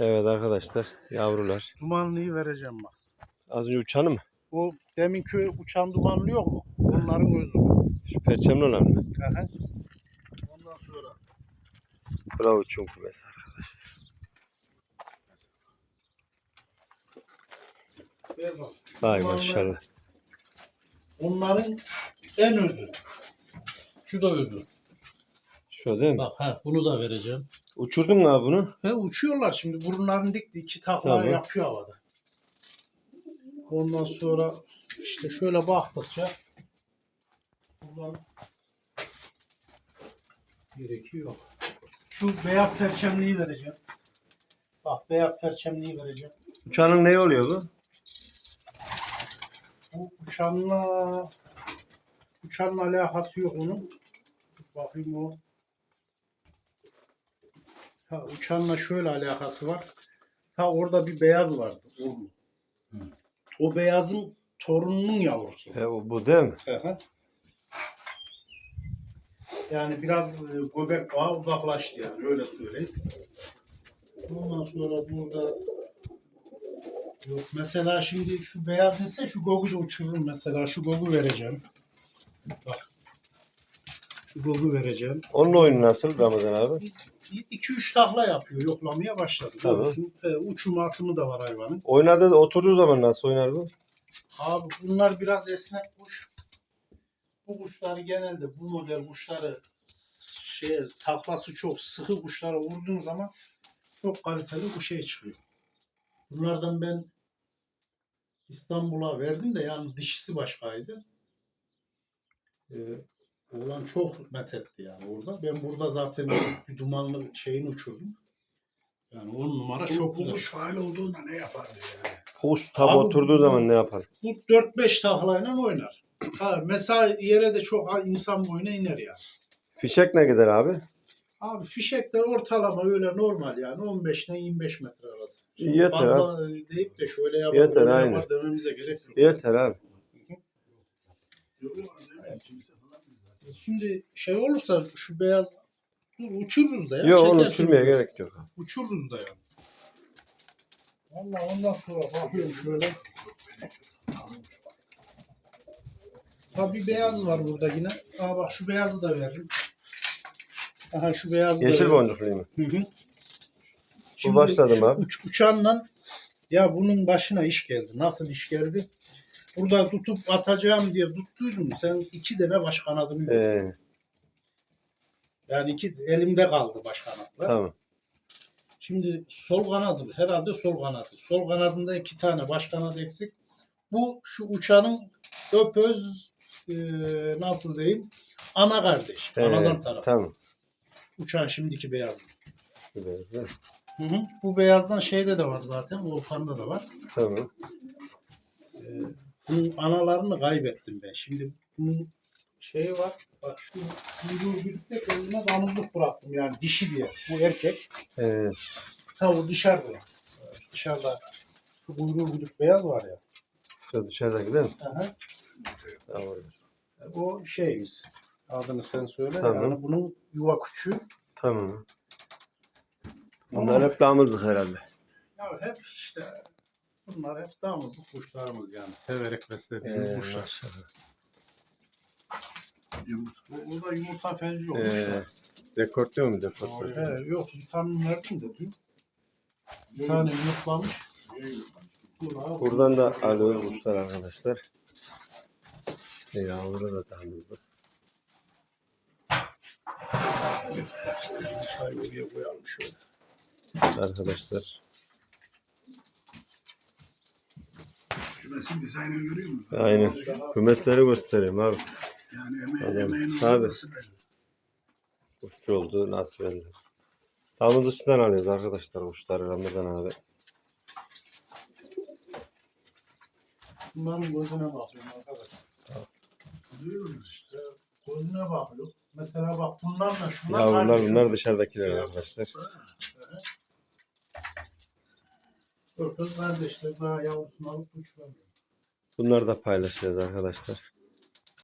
Evet arkadaşlar yavrular. Dumanlıyı vereceğim bak. Az önce uçanı mı? O deminki uçan dumanlı yok mu? Onların gözü bu. Şu perçemli olan mı? Hı hı. Ondan sonra Bravo uçum kumesi arkadaşlar. ver bak. Vay Dumanlı- maşallah. Onların en özü. Şu da özü. Şu değil mi? Bak ha bunu da vereceğim. Uçurdun mu abi bunu? Ve uçuyorlar şimdi burunlarını dikti iki takla Tamam. yapıyor havada. Ondan sonra işte şöyle baktıkça buradan gerekiyor. Şu beyaz perçemliği vereceğim. Bak beyaz perçemliği vereceğim. Uçanın ne oluyor bu? Bu uçanla uçanla alakası yok onun. Bakayım o. Ha, uçanla şöyle alakası var. Ta orada bir beyaz vardı. Urlu. O beyazın torununun yavrusu. He, o, bu değil mi? Yani biraz e, göbek bağı uzaklaştı yani öyle söyleyeyim. Ondan sonra burada yok mesela şimdi şu beyaz ise şu gogu da uçururum mesela şu gogu vereceğim. Bak. Şu gogu vereceğim. Onun oyunu nasıl Ramazan abi? 2-3 takla yapıyor. Yoklamaya başladı. Görsün. E, uçum atımı da var hayvanın. Oynadı oturduğu zaman nasıl oynar bu? Abi bunlar biraz esnek kuş. Bu kuşları genelde bu model kuşları şey taklası çok sıkı kuşlara vurduğun zaman çok kaliteli kuş şey çıkıyor. Bunlardan ben İstanbul'a verdim de yani dişisi başkaydı. Ee, oğlan çok methetti yani orada. Ben burada zaten bir dumanlı şeyini uçurdum. Yani on numara çok Bu güzel. kuş faal olduğunda ne yapardı yani? Kuş tam Abi, oturduğu zaman ne yapar? bu 4-5 taklayla oynar. Ha, mesela yere de çok insan boyuna iner yani. Fişek ne gider abi? Abi fişekler ortalama öyle normal yani 15 ile 25 metre arası. Şimdi Yeter fazla deyip de şöyle yapar, Yeter, böyle aynen. yapar dememize gerek yok. Yeter abi. Yok yok değil Şimdi şey olursa şu beyaz dur uçururuz da ya. Yok onu çekersin. uçurmaya gerek yok. Uçururuz da yani. Valla ondan sonra bakıyorum şöyle. Ha bir beyaz var burada yine. Aa bak şu beyazı da veririm. Aha şu beyazı da Yeşil veririm. boncuklu mu? Hı hı. Bu başladım şu abi. Uç, uçanla ya bunun başına iş geldi. Nasıl iş geldi? Burada tutup atacağım diye tuttuydum. Sen iki tane baş kanadını. Ee, Yani iki elimde kaldı baş kanatlar. tamam. Şimdi sol kanadı herhalde sol kanadı. Sol kanadında iki tane baş kanadı eksik. Bu şu uçanın öpöz e, nasıl diyeyim ana kardeş. Ee, Anadan taraf. Tamam. Uçağın şimdiki beyaz mi? Hı hı. Bu beyazdan şeyde de var zaten. Volkan'da da var. Tamam. Bunun analarını kaybettim ben. Şimdi bunun şeyi var. Bak şu kuyruğu birlikte kendime damızlık bıraktım. Yani dişi diye. Bu erkek. Ee, Ha o dışarıda. Dışarıda şu kuyruğu güdük beyaz var ya. şu dışarıda gider mi? Aha. Tamam. O şeyimiz. Adını sen söyle. Tamam. Yani bunun yuva küçüğü. Tamam. Bunlar hep damızlık herhalde. Ya hep işte bunlar hep damızlık kuşlarımız yani. Severek beslediğimiz Ee, kuşlar. maşallah. Yumurta. Bu, bu da yumurta felci olmuş Ee, rekortluyor mu rekortluyor? He, yok vitamin verdim de dün. Bir tane yumurtlamış. Abi. Buradan da alıyor kuşlar arkadaşlar. E, yavru da damızlık. Çay buraya koyalım şöyle. Arkadaşlar. Kümesin dizaynını görüyor musun? Aynen. Kümesleri göstereyim abi. Yani emeğin, Adam, emeğin tabii. olması belli. Kuşçu oldu nasip elde. Damız içinden alıyoruz arkadaşlar kuşları Ramazan abi. Bunların gözüne bakıyorum arkadaşlar. Duyuyoruz işte. Gözüne bakıyor. Mesela bak bunlarla şunlar kardeş bunlar olur. dışarıdakiler arkadaşlar. Kız kardeşler daha yavrusunu alıp uçuramıyor. Bunları da paylaşacağız arkadaşlar.